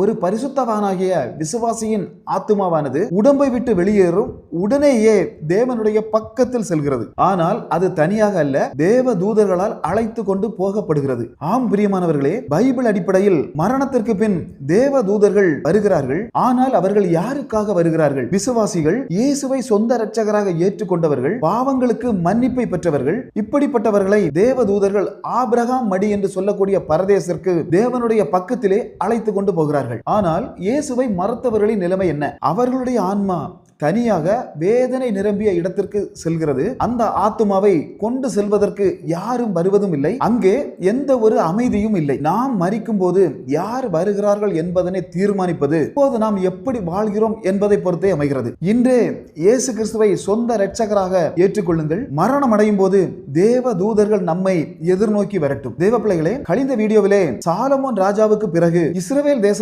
ஒரு பரிசுத்தவானாகிய விசுவாசியின் ஆத்துமாவானது உடம்பை விட்டு வெளியேறும் உடனேயே தேவனுடைய பக்கத்தில் செல்கிறது. ஆனால் அது தனியாக அல்ல தேவ தூதர்களால் அழைத்து கொண்டு போகப்படுகிறது. ஆம் பிரியமானவர்களே பைபிள் அடிப்படையில் மரணத்திற்கு பின் தேவ தூதர்கள் வருகிறார்கள். ஆனால் அவர்கள் யாருக்காக வருகிறார்கள்? விசுவாசிகள் இயேசுவை சொந்த இரட்சகராக ஏற்றுக்கொண்டவர்கள் பாவங்களுக்கு மன்னிப்பை பெற்றவர்கள். இப்படிப்பட்டவர்களை தேவ தூதர்கள் ஆபிரகாம் மடி என்று சொல்லக்கூடிய பரதேசிற்கு தேவனுடைய பக்கத்திலே அழைத்து கொண்டு போகிறார்கள் ஆனால் இயேசுவை மறுத்தவர்களின் நிலைமை என்ன? அவர்களுடைய ஆன்மா தனியாக வேதனை நிரம்பிய இடத்திற்கு செல்கிறது. அந்த ஆத்துமாவை கொண்டு செல்வதற்கு யாரும் வருவதும் இல்லை. அங்கே எந்த ஒரு அமைதியும் இல்லை. நாம் மறிக்கும் போது யார் வருகிறார்கள் என்பதனை தீர்மானிப்பது இப்போது நாம் எப்படி வாழ்கிறோம் என்பதை பொறுத்தே அமைகிறது. இன்றே இயேசு கிறிஸ்துவை சொந்த இரட்சகராக ஏற்றுக்கொள்ளுங்கள். மரணம் அடையும் போது தேவ தூதர்கள் நம்மை எதிர்நோக்கி வரட்டும். தேவ பிள்ளைகளே கழிந்த வீடியோவிலே சாலமோன் ராஜாவுக்கு பிறகு இஸ்ரேல் தேச